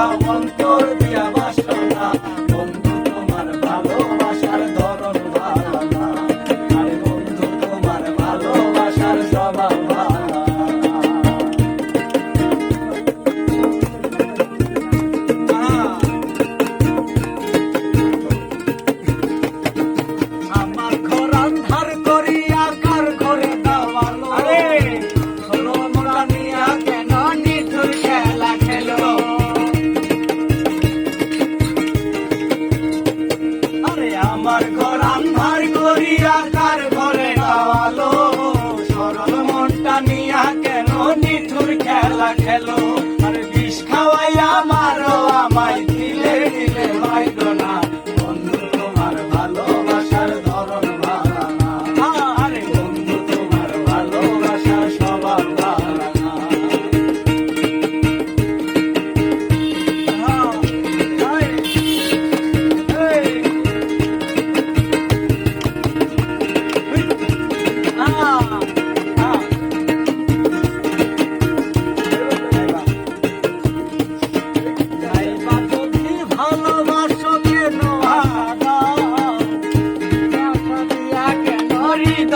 I want. আমার ঘর আন্ধার করিয়া কার ঘরে আলো সরল মনটা নিয়া কেন নিঠুর খেলা খেলো?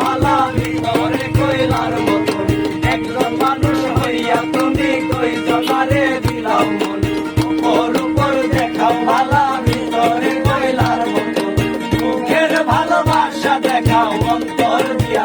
মালা মানুষ হইয়া তুমি কই জনারে দিলাম মন। উপর উপর দেখাও মালা ভিতরে কইলার মতন ভালোবাসা দেখাও অন্তর দিয়া